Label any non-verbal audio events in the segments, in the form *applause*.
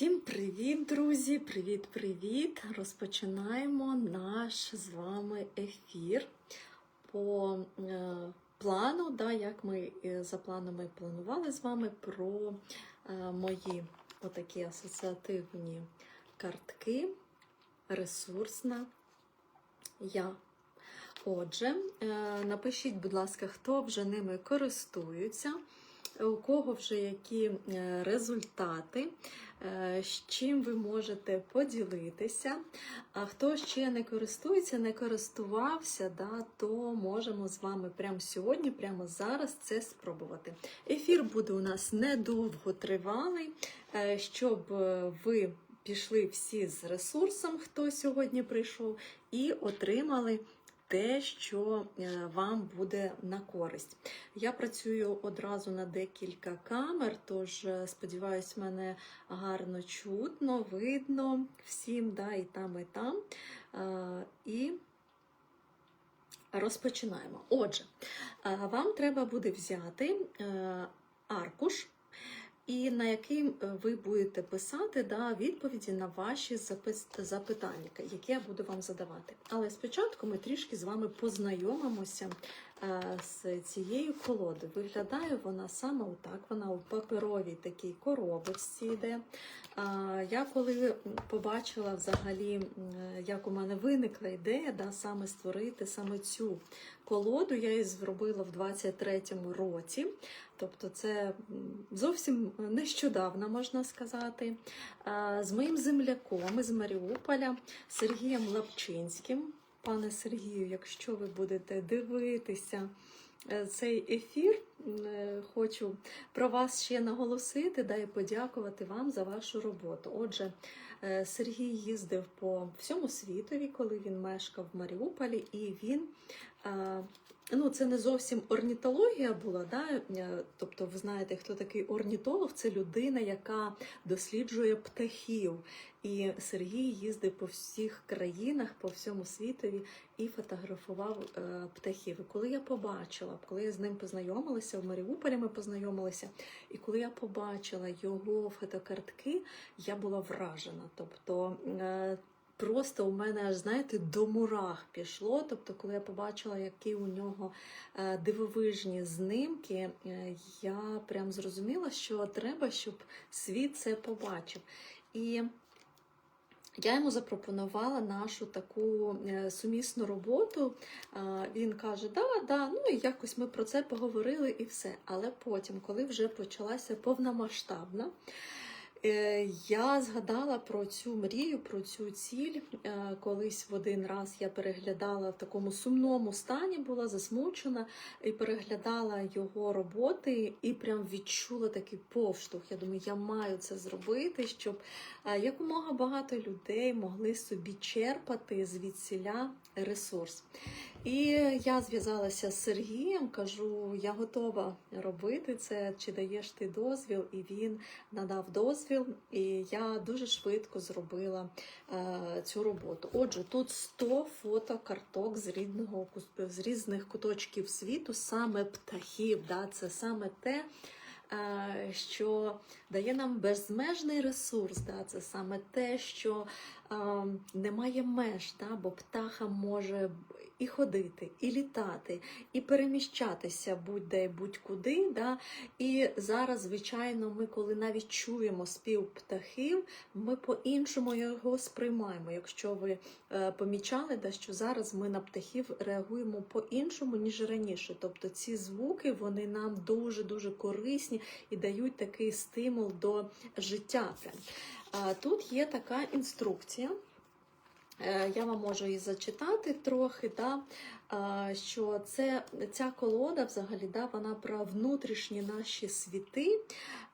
Всім привіт, друзі! Привіт-привіт! Розпочинаємо наш з вами ефір по е, плану, да, як ми е, за планами планували з вами про е, мої отакі асоціативні картки. Ресурсна я. Отже, напишіть, будь ласка, хто вже ними користується, у кого вже які е, результати, е, з чим ви можете поділитися. А хто ще не користується, не користувався, да, то можемо з вами прямо сьогодні, прямо зараз це спробувати. Ефір буде у нас недовго тривалий, е, щоб ви пішли всі з ресурсом, хто сьогодні прийшов, і отримали те, що е, вам буде на користь. Я працюю одразу на декілька камер, тож е, сподіваюсь, мене гарно чутно, видно всім, да, і там, і там. Е, І розпочинаємо. Отже, вам треба буде взяти аркуш. І на який е, ви будете писати да, відповіді на ваші запитання, які я буду вам задавати. Але спочатку ми трішки з вами познайомимося з цією колодою. Виглядає вона саме отак. Вона у паперовій такій коробочці йде. Я коли побачила взагалі, як у мене виникла ідея, да, саме створити саме цю колоду, я її зробила в 23-му році. Тобто це зовсім нещодавно, можна сказати, з моїм земляком із Маріуполя Сергієм Лапчинським. Пане Сергію, якщо ви будете дивитися е, цей ефір, е, хочу про вас ще наголосити да, і подякувати вам за вашу роботу. Отже, е, Сергій їздив по всьому світові, коли він мешкав в Маріуполі, і він. Ну, це не зовсім орнітологія була, да? е, тобто, ви знаєте, хто такий орнітолог? Це людина, яка досліджує птахів. І Сергій їздив по всіх країнах, по всьому світові і фотографував е, птахів. І коли я побачила, коли я з ним познайомилася, в Маріуполі ми познайомилися, і коли я побачила його фотокартки, я була вражена. Тобто е, просто у мене знаєте до мурах пішло. Тобто, коли я побачила, які у нього е, дивовижні знимки, е, я прям зрозуміла, що треба, щоб світ це побачив. І я йому запропонувала нашу таку е, сумісну роботу. Він каже, да, да, ну і якось ми про це поговорили і все. Але потім, коли вже почалася повномасштабна, я згадала про цю мрію, про цю ціль. Е, Колись в один раз я переглядала в такому сумному стані, була засмучена і переглядала його роботи, і прям відчула такий повштовх. Я думаю, я маю це зробити, щоб е, якомога багато людей могли собі черпати звідсіля ресурс. І я зв'язалася з Сергієм, кажу, я готова робити це, чи даєш ти дозвіл? І він надав дозвіл, і я дуже швидко зробила е, цю роботу. Отже, тут 100 фотокарток з рідного кус- з різних куточків світу, саме птахів. Да? Це саме те. е, Що дає нам безмежний ресурс, да? це саме те, що немає меж, да? бо птаха може і ходити, і літати, і переміщатися будь-де, будь-куди. Да? І зараз, звичайно, ми, коли навіть чуємо спів птахів, ми по-іншому його сприймаємо. Якщо ви е, помічали, да, що зараз ми на птахів реагуємо по-іншому, ніж раніше. Тобто ці звуки вони нам дуже-дуже корисні і дають такий стимул до життя. Тут є така інструкція. Е, Я вам можу і зачитати трохи, да, що це, ця колода взагалі да, вона про внутрішні наші світи,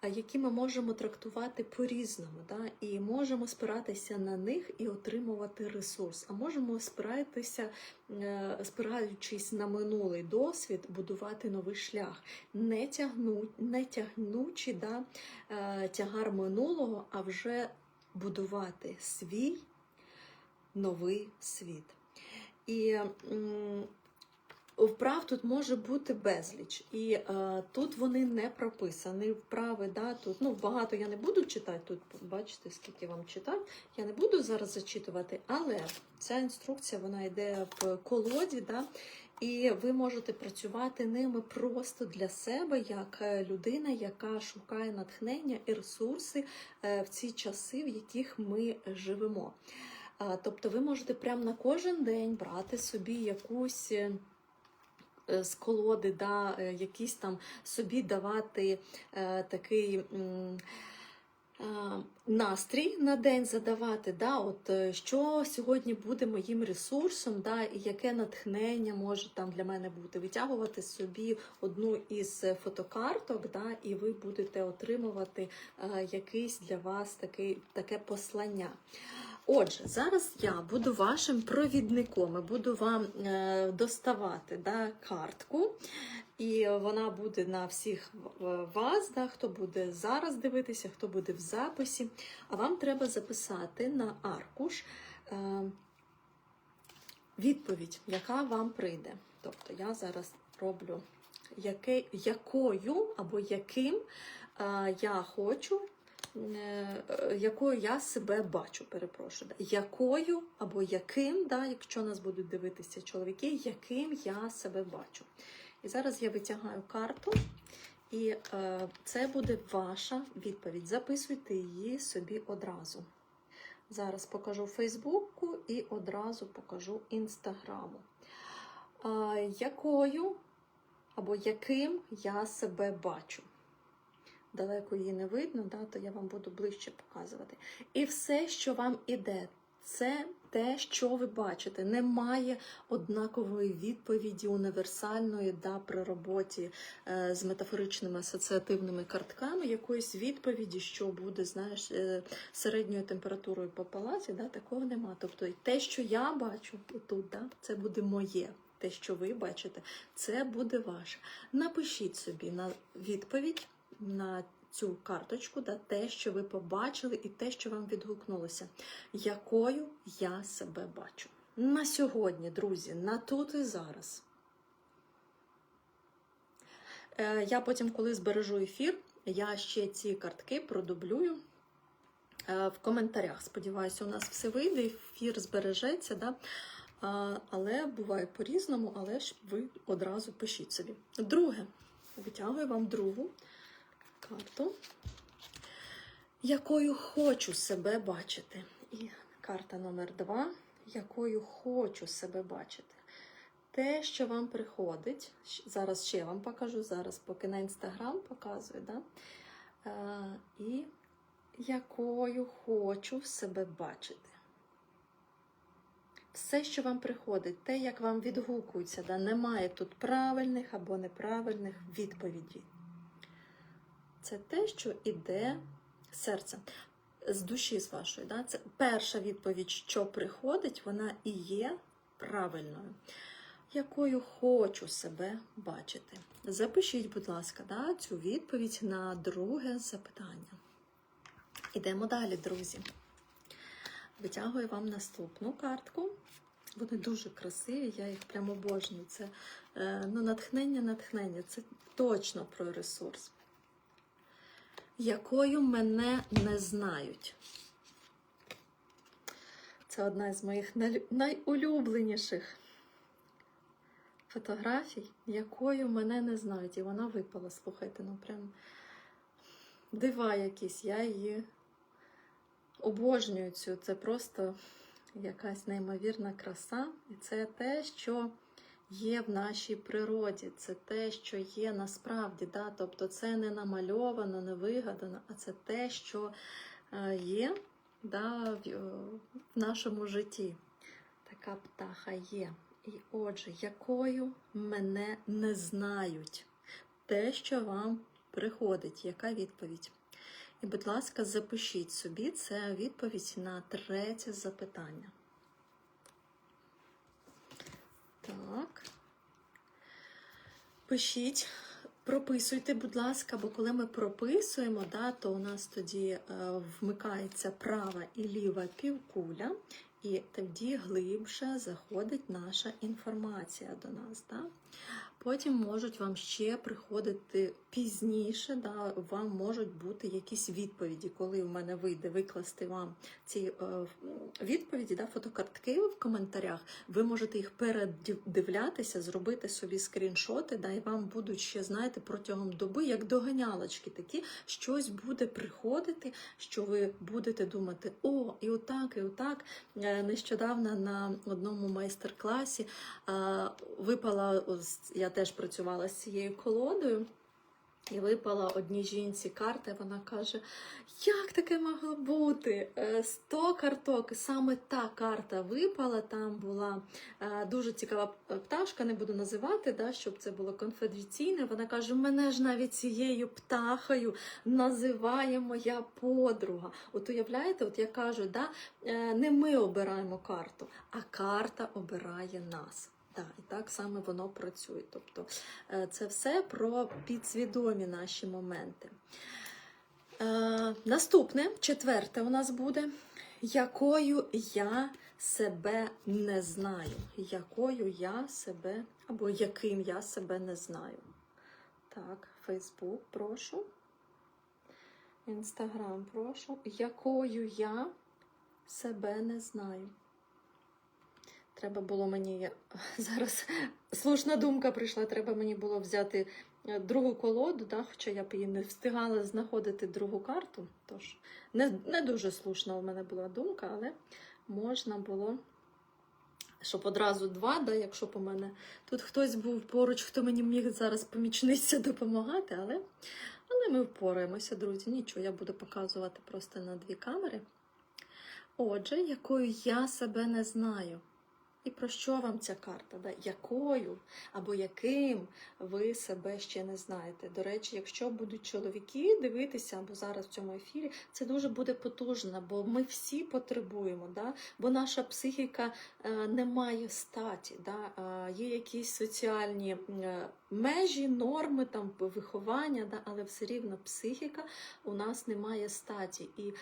які ми можемо трактувати по-різному. Да, і можемо спиратися на них і отримувати ресурс. А можемо спиратися, е, спираючись на минулий досвід, будувати новий шлях, не, тягну, не тягнучи да, е, тягар минулого, а вже будувати свій новий світ. І Вправ тут може бути безліч, і е, тут вони не прописані. Вправи, да, тут ну багато я не буду читати. Тут бачите, скільки вам читати. Я не буду зараз зачитувати, але ця інструкція вона йде в колоді, да, і ви можете працювати ними просто для себе, як е, людина, яка шукає натхнення і ресурси е, в ці часи, в яких ми живемо. Тобто ви можете прямо на кожен день брати собі якусь. е, е, З колоди, да, е, якісь там собі давати такий настрій на день задавати, да, от, що сьогодні буде моїм ресурсом, да, і яке натхнення може там для мене бути. Витягувати собі одну із фотокарток, да, і ви будете отримувати якийсь для вас такий, таке послання. Отже, зараз я буду вашим провідником і буду вам е, доставати да, картку, і вона буде на всіх вас, да, хто буде зараз дивитися, хто буде в записі. А вам треба записати на аркуш е, відповідь, яка вам прийде. Тобто я зараз роблю яке, якою або яким е, я хочу якою я себе бачу, перепрошую, да, якою або яким, да, якщо нас будуть дивитися чоловіки, яким я себе бачу. І зараз я витягаю карту, і е, це буде ваша відповідь. Записуйте її собі одразу. Зараз покажу Фейсбуку і одразу покажу Інстаграму. Е, якою або яким я себе бачу далеко її не видно, да, то я вам буду ближче показувати. І все, що вам іде, це те, що ви бачите. Немає однакової відповіді універсальної да, при роботі е, з метафоричними асоціативними картками, якоїсь відповіді, що буде, знаєш, е, середньою температурою по палаті, да, такого нема. Тобто те, що я бачу тут, да, це буде моє. Те, що ви бачите, це буде ваше. Напишіть собі на відповідь на цю карточку, да, те, що ви побачили, і те, що вам відгукнулося, якою я себе бачу. На сьогодні, друзі, на тут і зараз. Е, Я потім, коли збережу ефір, я ще ці картки продублюю е, в коментарях. Сподіваюся, у нас все вийде, ефір збережеться. Да? Але буває по-різному, але ж ви одразу пишіть собі. Друге, витягую вам другу карту, якою хочу себе бачити. І карта номер два, якою хочу себе бачити. Те, що вам приходить, зараз ще вам покажу, зараз поки на інстаграм показую, да? е, і якою хочу себе бачити. Все, що вам приходить, те, як вам відгукується, да? немає тут правильних або неправильних відповідей. Це те, що іде з серця, з душі з вашої. Да? Це перша відповідь, що приходить, вона і є правильною, якою хочу себе бачити. Запишіть, будь ласка, да, цю відповідь на друге запитання. Ідемо далі, друзі. Витягую вам наступну картку. Вони дуже красиві, я їх прямо обожнюю. Це е, ну, натхнення, натхнення. Це точно про ресурс. Якою мене не знають. Це одна з моїх найулюбленіших фотографій, якою мене не знають. І вона випала, слухайте, ну прям дива якісь. Я її обожнюю цю. Це просто якась неймовірна краса. І це те, що є в нашій природі, це те, що є насправді. Да? Тобто це не намальовано, не вигадано, а це те, що е, є да, е, в нашому житті. Така птаха є. І отже, якою мене не знають. Те, що вам приходить, яка відповідь? І, будь ласка, запишіть собі це відповідь на третє запитання. Так. Пишіть, прописуйте, будь ласка, бо коли ми прописуємо, да, то у нас тоді е, вмикається права і ліва півкуля, І тоді глибше заходить наша інформація до нас. Да? Потім можуть вам ще приходити пізніше, да, вам можуть бути якісь відповіді, коли в мене вийде викласти вам ці е, відповіді, да, фотокартки в коментарях. Ви можете їх передивлятися, зробити собі скріншоти, да, і вам будуть ще, знаєте, протягом доби, як доганялочки такі, щось буде приходити, що ви будете думати, о, і отак, і отак. Е, Нещодавно на одному майстер-класі е, випала, я теж працювала з цією колодою. І випала одній жінці карта, вона каже: як таке могло бути? Е, 100 карток, саме та карта випала. Там була е, дуже цікава пташка, не буду називати, да, щоб це було конфіденційне. Вона каже: мене ж навіть цією птахою називає моя подруга. От уявляєте, от я кажу, да, е, не ми обираємо карту, а карта обирає нас. Так, і так саме воно працює. Тобто е, це все про підсвідомі наші моменти. Е, наступне, четверте, у нас буде, якою я себе не знаю. Якою я себе, або яким я себе не знаю. Так, Фейсбук, прошу. Інстаграм, прошу. Якою я себе не знаю. Треба було мені *laughs* зараз слушна думка прийшла. Треба мені було взяти е, другу колоду, да, хоча я б її не встигала знаходити другу карту. Тож не, не дуже слушна у мене була думка, але можна було, щоб одразу два, да, якщо у мене тут хтось був поруч, хто мені міг зараз помічниця допомагати, але, але ми впораємося, друзі. Нічого, я буду показувати просто на дві камери. Отже, якою я себе не знаю. І про що вам ця карта? Да? Якою або яким ви себе ще не знаєте? До речі, якщо будуть чоловіки дивитися або зараз в цьому ефірі, це дуже буде потужно, бо ми всі потребуємо, да? бо наша психіка е, не має статі, да? е, є якісь соціальні е, межі, норми, там виховання, да? але все рівно психіка у нас не має статі. І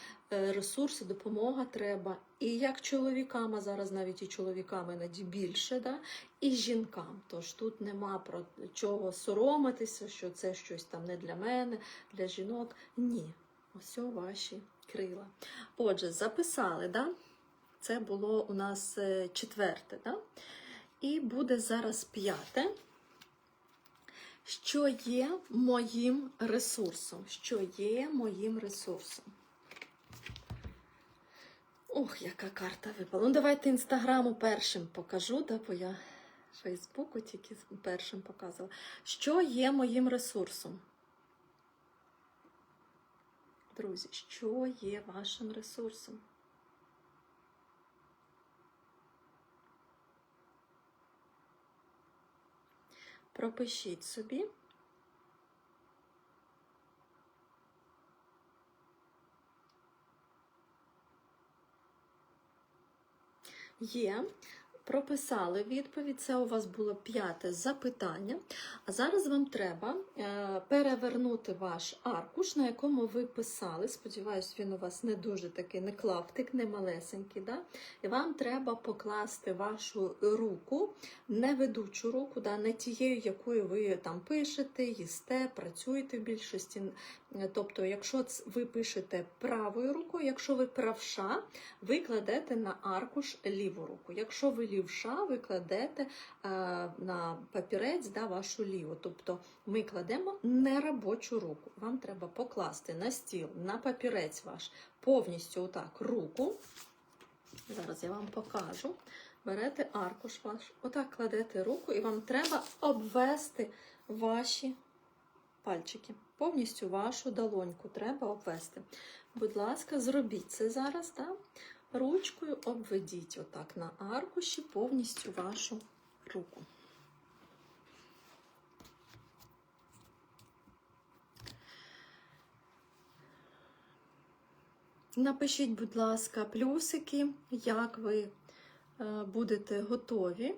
ресурси, допомога треба. І як чоловікам, а зараз навіть і чоловікам іноді більше, да? і жінкам. Тож тут нема про чого соромитися, що це щось там не для мене, для жінок. Ні, ось ваші крила. Отже, записали, да? це було у нас е, четверте. Да? І буде зараз п'яте. Що є моїм ресурсом? Що є моїм ресурсом? Ох, яка карта випала. Ну, давайте інстаграму першим покажу, да, бо я Фейсбуку тільки першим показувала. Що є моїм ресурсом? Друзі, що є вашим ресурсом? Пропишіть собі. Є. Прописали відповідь, це у вас було п'яте запитання. А зараз вам треба е, перевернути ваш аркуш, на якому ви писали. Сподіваюсь, він у вас не дуже такий, не клаптик, не малесенький. Да? І вам треба покласти вашу руку, не ведучу руку, да? не тією, якою ви там пишете, їсте, працюєте в більшості. Тобто, якщо ви пишете правою рукою, якщо ви правша, ви кладете на аркуш ліву руку. Якщо ви лівша, ви кладете е, на папірець да, вашу ліву. Тобто ми кладемо неробочу руку. Вам треба покласти на стіл, на папірець ваш повністю отак руку. Зараз я вам покажу. Берете аркуш ваш, отак кладете руку, і вам треба обвести ваші пальчики. Повністю вашу долоньку треба обвести. Будь ласка, зробіть це зараз, так? Ручкою обведіть отак на аркуші повністю вашу руку. Напишіть, будь ласка, плюсики, як ви е, будете готові.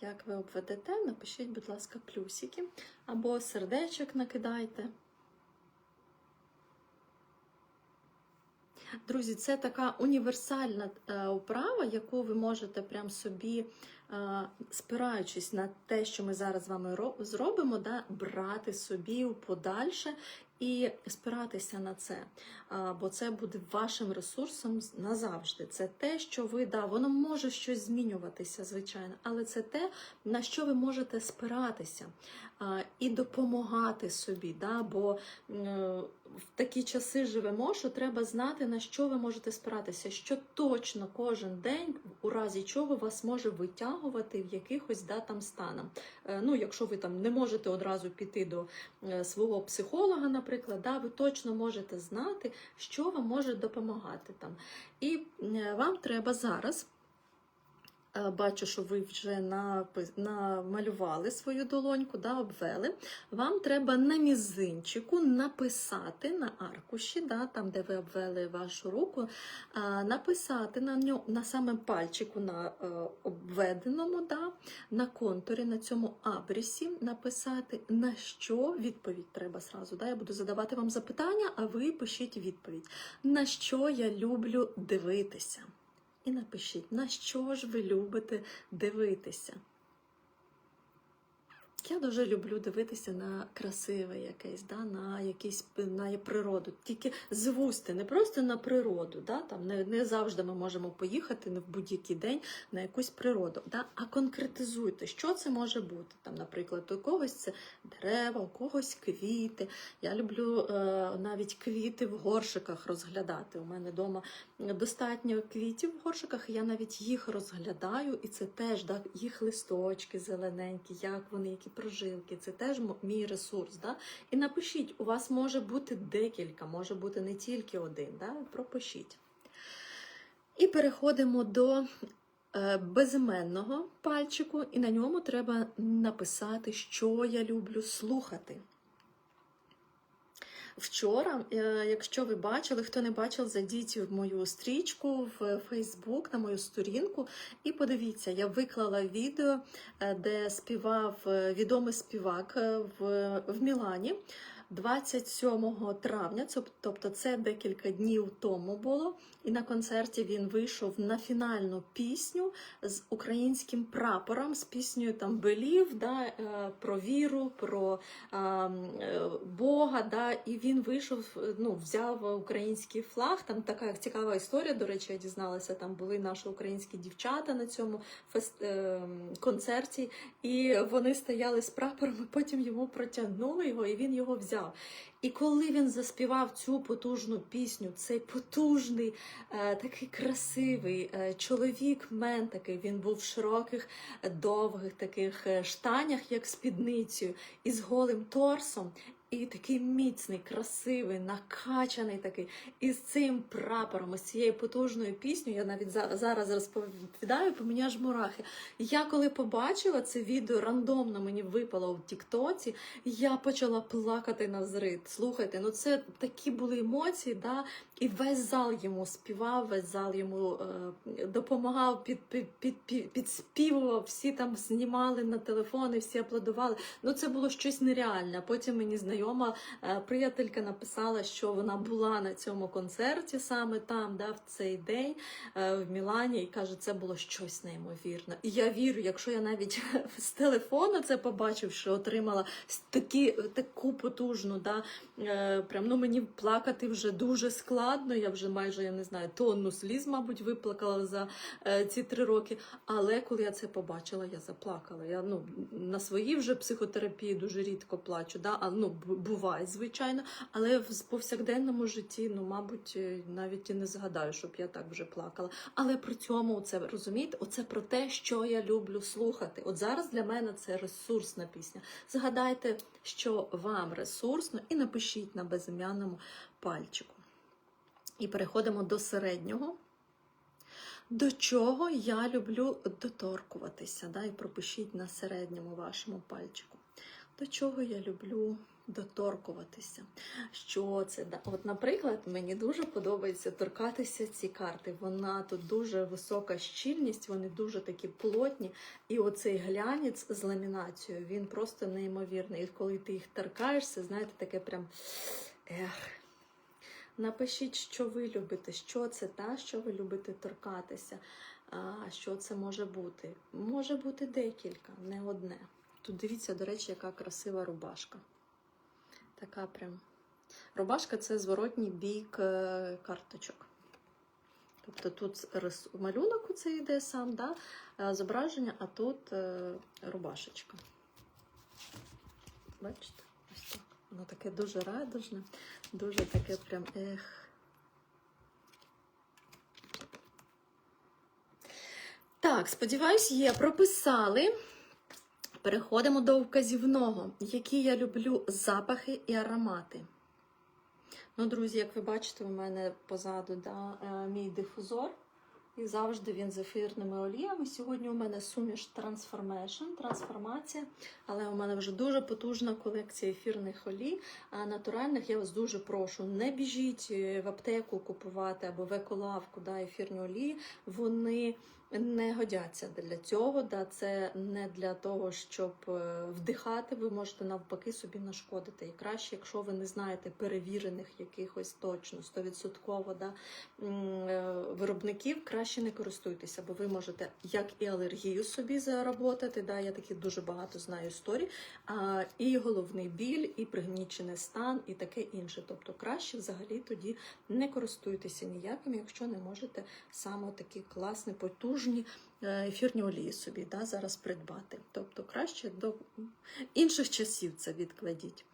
Як ви обведете, напишіть, будь ласка, плюсики або сердечок накидайте. Друзі, це така універсальна е, вправа, яку ви можете прям собі, е, спираючись на те, що ми зараз з вами зробимо, да, брати собі у подальше і спиратися на це. Бо це буде вашим ресурсом назавжди. Це те, що ви, да, воно може щось змінюватися, звичайно, але це те, на що ви можете спиратися і допомагати собі. Да, бо е, в такі часи живемо, що треба знати, на що ви можете спиратися, що точно кожен день, у разі чого вас може витягувати в якихось да, там станах. Е, Ну, якщо ви там не можете одразу піти до е, свого психолога, наприклад, да, ви точно можете знати, що вам може допомагати там. І е, вам треба зараз. Е, Бачу, що ви вже намалювали свою долоньку, да, обвели. Вам треба на мізинчику написати на аркуші, да, там, де ви обвели вашу руку, написати на ньому, на самому пальчику на е, обведеному, да, на контурі, на цьому абрісі, написати, на що відповідь треба зразу. Да. Я буду задавати вам запитання, а ви пишіть відповідь. На що я люблю дивитися? І напишіть, на що ж ви любите дивитися. Я дуже люблю дивитися на красиве якесь, да, на якісь на природу. Тільки звусти, не просто на природу. Да, там не, не завжди ми можемо поїхати не в будь-який день на якусь природу. Да, а конкретизуйте, що це може бути. Там, наприклад, у когось це дерева, у когось квіти. Я люблю е, навіть квіти в горшиках розглядати. У мене вдома достатньо квітів в горшиках, я навіть їх розглядаю, і це теж да, їх листочки зелененькі, як вони, які прожилки, це теж мій ресурс. Да? І напишіть, у вас може бути декілька, може бути не тільки один. Да? Пропишіть. І переходимо до е, безіменного пальчику, і на ньому треба написати, що я люблю слухати. Вчора, е, якщо ви бачили, хто не бачив, зайдіть в мою стрічку в Фейсбук на мою сторінку і подивіться, я виклала відео, е, де співав е, відомий співак в, в Мілані 27 травня, тобто це декілька днів тому було. І на концерті він вийшов на фінальну пісню з українським прапором, з піснею там Белів, да, е, про віру, про а, е, Бога. Да, і він вийшов, ну, взяв український флаг. Там така цікава історія. До речі, я дізналася. Там були наші українські дівчата на цьому фест, е, концерті, і вони стояли з прапором, потім йому протягнули його, і він його взяв. І коли він заспівав цю потужну пісню, цей потужний, е, такий красивий е, чоловік, мен такий, він був в широких, довгих таких е, штанях, як спідницею, і з голим торсом. І такий міцний, красивий, накачаний такий, і з цим прапором, із цією потужною піснею, я навіть зараз розповідаю, по мені аж мурахи. Я коли побачила це відео, рандомно мені випало в Тіктоці, я почала плакати на взрив. Слухайте, ну це такі були емоції, да? і весь зал йому співав, весь зал йому е, допомагав, під, під, під, під, підспівував, всі там знімали на телефони, всі аплодували. Ну це було щось нереальне. Потім мені знайома е, приятелька написала, що вона була на цьому концерті саме там, да, в цей день е, в Мілані, і каже, це було щось неймовірне. І я вірю, якщо я навіть *laughs* з телефону це побачив, що отримала такі, таку потужну, да, е, прям ну мені плакати вже дуже складно. Я вже майже я не знаю, тонну сліз, мабуть, виплакала за ці три роки. Але коли я це побачила, я заплакала. Я ну на своїй вже психотерапії дуже рідко плачу. Да? А ну буває, звичайно, але в повсякденному житті, ну мабуть, е, навіть і не згадаю, щоб я так вже плакала. Але при цьому це розумієте, оце про те, що я люблю слухати. От зараз для мене це ресурсна пісня. Згадайте, що вам ресурсно, і напишіть на безім'яному пальчику. І переходимо до середнього. До чого я люблю доторкуватися, да, і пропишіть на середньому вашому пальчику. До чого я люблю доторкуватися? Що це? От, наприклад, мені дуже подобається торкатися ці карти. Вона тут дуже висока щільність, вони дуже такі плотні. І оцей глянець з ламінацією, він просто неймовірний. І коли ти їх торкаєшся, знаєте, таке прям ех. Напишіть, що ви любите, що це та, що ви любите торкатися. А що це може бути? Може бути декілька, не одне. Тут дивіться, до речі, яка красива рубашка. Така прям. Рубашка це зворотній бік е, карточок. Тобто тут малюнок це йде сам, да? зображення, а тут е, рубашечка. Бачите? Ось так. Воно таке дуже радужне, дуже таке прям ех. Так, сподіваюсь, є. Прописали. Переходимо до вказівного, які я люблю запахи і аромати. Ну, друзі, як ви бачите, у мене позаду да, е, мій дифузор. І завжди він з ефірними оліями. Сьогодні у мене суміш Transformation, трансформація, але у мене вже дуже потужна колекція ефірних олій. А натуральних я вас дуже прошу, не біжіть е, в аптеку купувати або в еколавку да, ефірні олії. Вони не годяться для цього. Да, це не для того, щоб е, вдихати. Ви можете навпаки собі нашкодити. І краще, якщо ви не знаєте перевірених якихось точно 100% да, е, виробників, краще не користуйтеся, бо ви можете як і алергію собі заработати. Да, я такі дуже багато знаю історій, а, і головний біль, і пригнічений стан, і таке інше. Тобто краще взагалі тоді не користуйтеся ніяким, якщо не можете саме такі класні, потужні е, ефірні олії собі да, зараз придбати. Тобто краще до інших часів це відкладіть.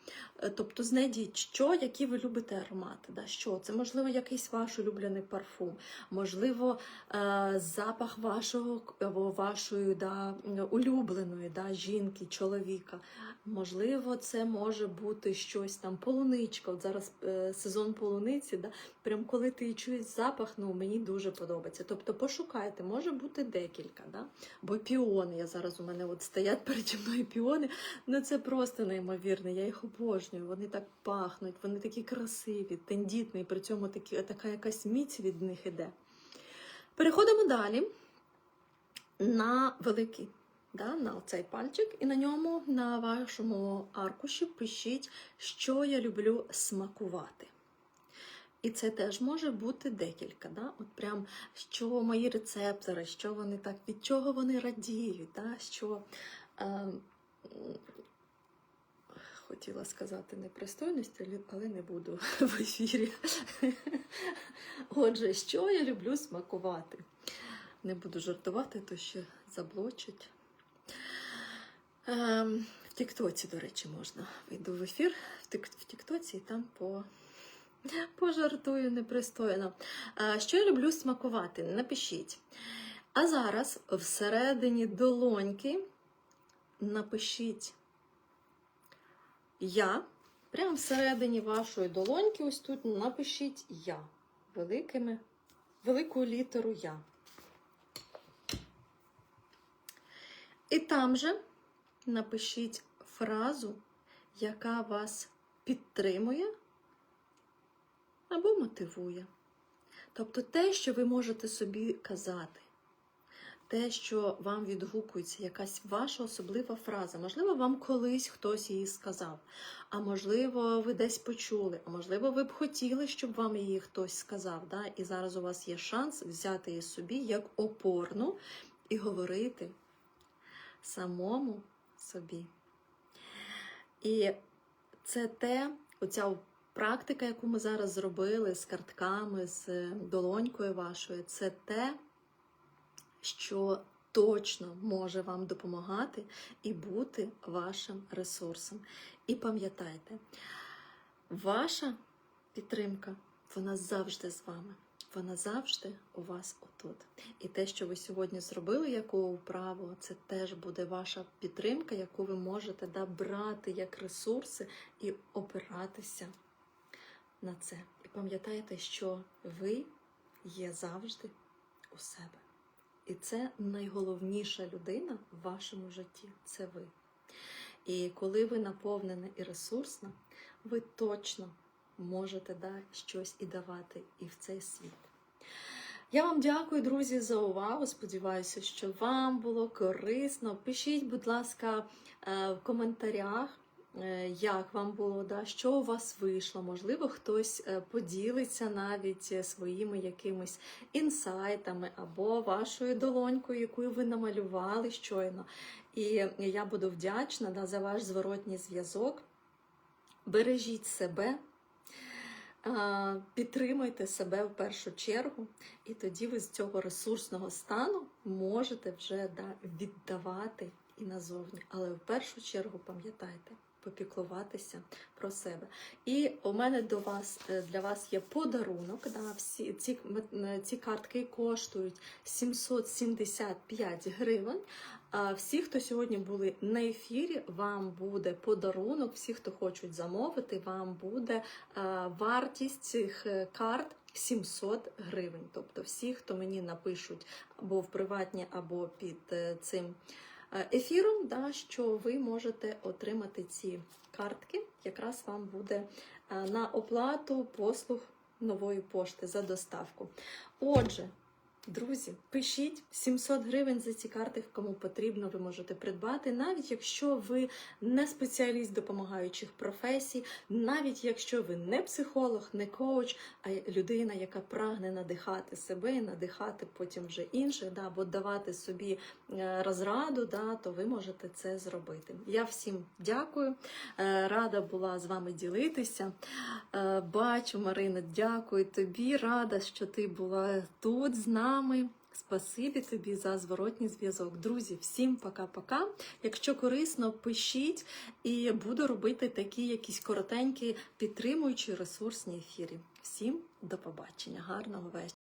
Е, Тобто знайдіть, що, які ви любите аромати. Да, що це можливо якийсь ваш улюблений парфум, можливо, е, запах вашого вашої да, улюбленої да, жінки, чоловіка. Можливо, це може бути щось там, полуничка. От зараз е, сезон полуниці, да, прям коли ти чуєш запах, ну мені дуже подобається. Тобто пошукайте, може бути декілька. Да? Бо піони, я зараз у мене от стоять переді мною піони, ну це просто неймовірно. Я їх обожнюю. Вони так пахнуть, вони такі красиві, тендітні, при цьому такі, така якась міць від них іде. Переходимо далі на великий. Да, на цей пальчик, і на ньому, на вашому аркуші, пишіть, що я люблю смакувати. І це теж може бути декілька. Да? От прям що мої рецептори, що вони так, від чого вони радіють, да? що е, хотіла сказати непристойність, але- не буду *laughs* в ефірі. Отже, що я люблю смакувати? Не буду жартувати, то ще заблочить. Ем, в Тіктоці, до речі, можна. Вийду в ефір в Тіктоці і там по, *laughs* пожартую непристойно. Що я люблю смакувати? Напишіть. А зараз всередині долоньки напишіть я. Прямо всередині вашої долоньки, ось тут напишіть я. Великими, великою літеру я. І там же напишіть фразу, яка вас підтримує або мотивує. Тобто те, що ви можете собі казати, те, що вам відгукується, якась ваша особлива фраза. Можливо, вам колись хтось її сказав, а можливо, ви десь почули, а можливо, ви б хотіли, щоб вам її хтось сказав. Да? І зараз у вас є шанс взяти її собі як опорну і говорити самому собі. І це те, оця практика, яку ми зараз зробили з картками, з долонькою вашою, це те, що точно може вам допомагати і бути вашим ресурсом. І пам'ятайте, ваша підтримка, вона завжди з вами. Вона завжди у вас отут. І те, що ви сьогодні зробили, яку вправу, це теж буде ваша підтримка, яку ви можете да, брати як ресурси і опиратися на це. І пам'ятайте, що ви є завжди у себе. І це найголовніша людина в вашому житті це ви. І коли ви наповнена і ресурсна, ви точно можете да, щось і давати і в цей світ. Я вам дякую, друзі, за увагу. Сподіваюся, що вам було корисно. Пишіть, будь ласка, е, в коментарях, як вам було, да, що у вас вийшло. Можливо, хтось е, поділиться навіть е, своїми якимись інсайтами або вашою долонькою, яку ви намалювали щойно. І я буду вдячна да, за ваш зворотній зв'язок. Бережіть себе, підтримуйте себе в першу чергу, і тоді ви з цього ресурсного стану можете вже да, віддавати і назовні. Але в першу чергу пам'ятайте. Попіклуватися про себе. І у мене до вас е, для вас є подарунок. Да, всі ці, ці картки коштують 775 гривень. А всі, хто сьогодні були на ефірі, вам буде подарунок. Всі, хто хочуть замовити, вам буде а, вартість цих е, карт 700 гривень. Тобто, всі, хто мені напишуть або в приватні, або під е, цим е, ефіром, да, що ви можете отримати ці картки, якраз вам буде е, на оплату послуг нової пошти за доставку. Отже. Друзі, пишіть 700 гривень за ці карти, кому потрібно, ви можете придбати, навіть якщо ви не спеціаліст допомагаючих професій, навіть якщо ви не психолог, не коуч, а людина, яка прагне надихати себе і надихати потім вже інших, да, або давати собі е, розраду, да, то ви можете це зробити. Я всім дякую, е, рада була з вами ділитися. Е, Бачу, Марина, дякую тобі. Рада, що ти була тут з нами. Спасибі тобі за зворотній зв'язок. Друзі, всім пока-пока. Якщо корисно, пишіть і буду робити такі якісь коротенькі підтримуючі ресурсні ефіри. Всім до побачення, гарного вечора.